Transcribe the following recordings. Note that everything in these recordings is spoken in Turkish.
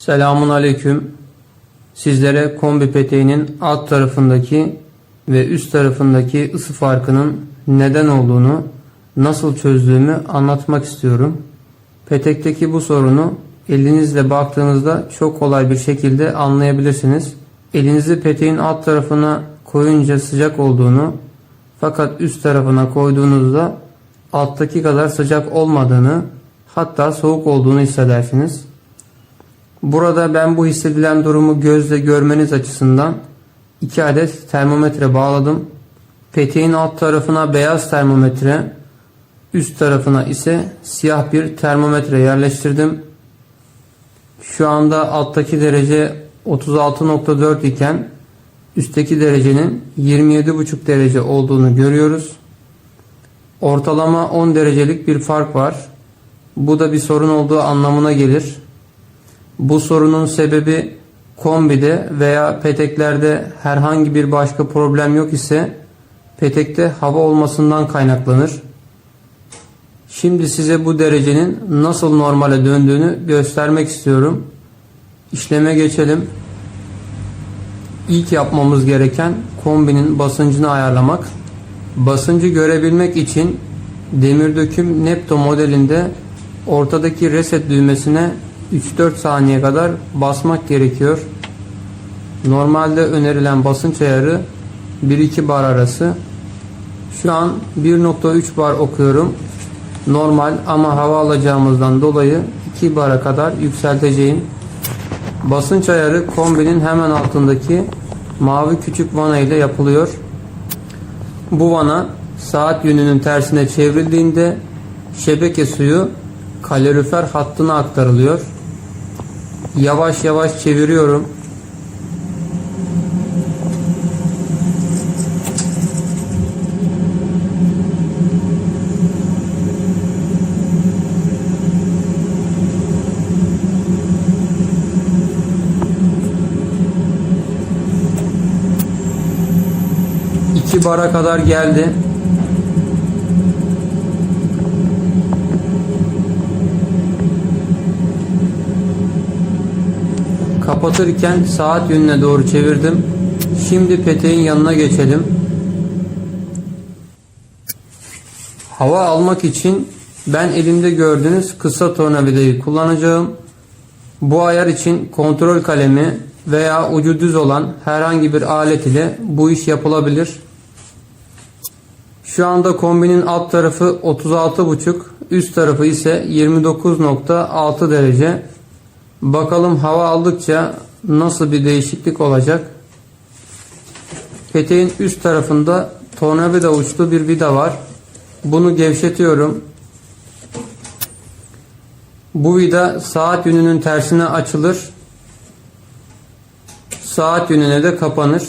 Selamun Aleyküm. Sizlere kombi peteğinin alt tarafındaki ve üst tarafındaki ısı farkının neden olduğunu, nasıl çözdüğümü anlatmak istiyorum. Petekteki bu sorunu elinizle baktığınızda çok kolay bir şekilde anlayabilirsiniz. Elinizi peteğin alt tarafına koyunca sıcak olduğunu fakat üst tarafına koyduğunuzda alttaki kadar sıcak olmadığını hatta soğuk olduğunu hissedersiniz. Burada ben bu hissedilen durumu gözle görmeniz açısından 2 adet termometre bağladım. Peteğin alt tarafına beyaz termometre, üst tarafına ise siyah bir termometre yerleştirdim. Şu anda alttaki derece 36.4 iken üstteki derecenin 27.5 derece olduğunu görüyoruz. Ortalama 10 derecelik bir fark var. Bu da bir sorun olduğu anlamına gelir. Bu sorunun sebebi kombide veya peteklerde herhangi bir başka problem yok ise petekte hava olmasından kaynaklanır. Şimdi size bu derecenin nasıl normale döndüğünü göstermek istiyorum. İşleme geçelim. İlk yapmamız gereken kombinin basıncını ayarlamak. Basıncı görebilmek için demir döküm Nepto modelinde ortadaki reset düğmesine 3-4 saniye kadar basmak gerekiyor. Normalde önerilen basınç ayarı 1-2 bar arası. Şu an 1.3 bar okuyorum. Normal ama hava alacağımızdan dolayı 2 bara kadar yükselteceğim. Basınç ayarı kombinin hemen altındaki mavi küçük vana ile yapılıyor. Bu vana saat yönünün tersine çevrildiğinde şebeke suyu kalorifer hattına aktarılıyor. Yavaş yavaş çeviriyorum. İki bara kadar geldi. Kapatırken saat yönüne doğru çevirdim. Şimdi peteğin yanına geçelim. Hava almak için ben elimde gördüğünüz kısa tornavidayı kullanacağım. Bu ayar için kontrol kalemi veya ucu düz olan herhangi bir alet ile bu iş yapılabilir. Şu anda kombinin alt tarafı 36.5, üst tarafı ise 29.6 derece. Bakalım hava aldıkça nasıl bir değişiklik olacak. Peteğin üst tarafında tornavida uçlu bir vida var. Bunu gevşetiyorum. Bu vida saat yönünün tersine açılır. Saat yönüne de kapanır.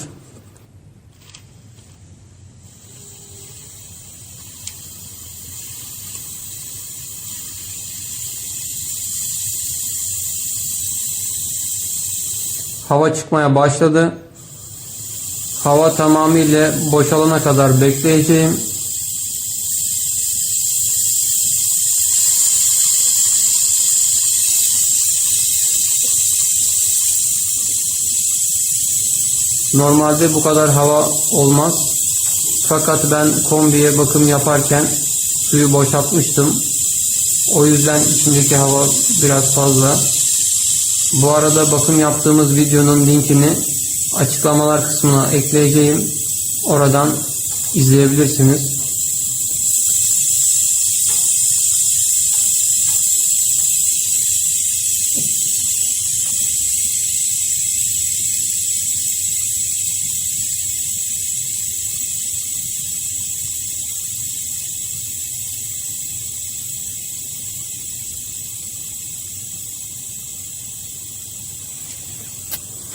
Hava çıkmaya başladı. Hava tamamıyla boşalana kadar bekleyeceğim. Normalde bu kadar hava olmaz. Fakat ben kombiye bakım yaparken suyu boşaltmıştım. O yüzden içindeki hava biraz fazla. Bu arada bakım yaptığımız videonun linkini açıklamalar kısmına ekleyeceğim. Oradan izleyebilirsiniz.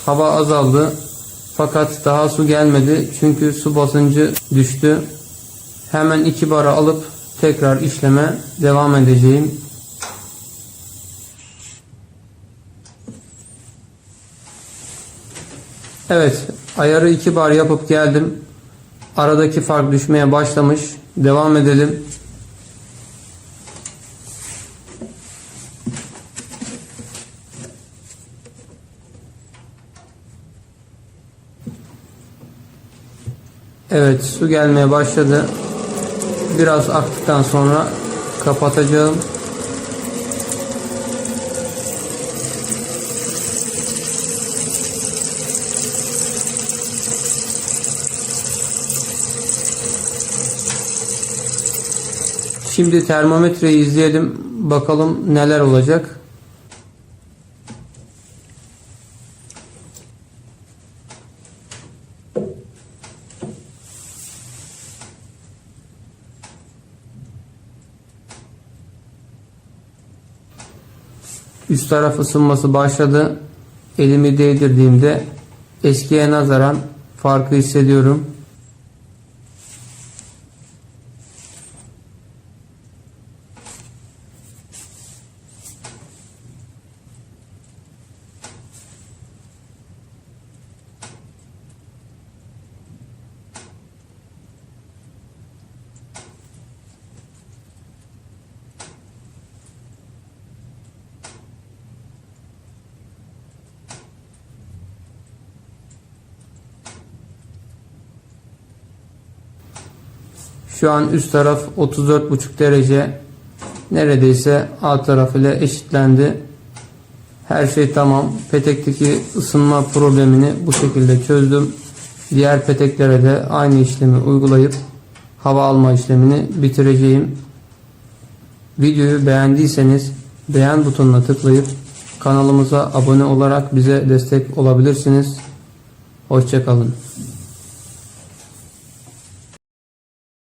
Hava azaldı. Fakat daha su gelmedi. Çünkü su basıncı düştü. Hemen iki bara alıp tekrar işleme devam edeceğim. Evet, ayarı iki bar yapıp geldim. Aradaki fark düşmeye başlamış. Devam edelim. Evet su gelmeye başladı. Biraz aktıktan sonra kapatacağım. Şimdi termometreyi izleyelim. Bakalım neler olacak. Üst taraf ısınması başladı. Elimi değdirdiğimde eskiye nazaran farkı hissediyorum. Şu an üst taraf 34,5 derece. Neredeyse alt taraf ile eşitlendi. Her şey tamam. Petekteki ısınma problemini bu şekilde çözdüm. Diğer peteklere de aynı işlemi uygulayıp hava alma işlemini bitireceğim. Videoyu beğendiyseniz beğen butonuna tıklayıp kanalımıza abone olarak bize destek olabilirsiniz. Hoşçakalın.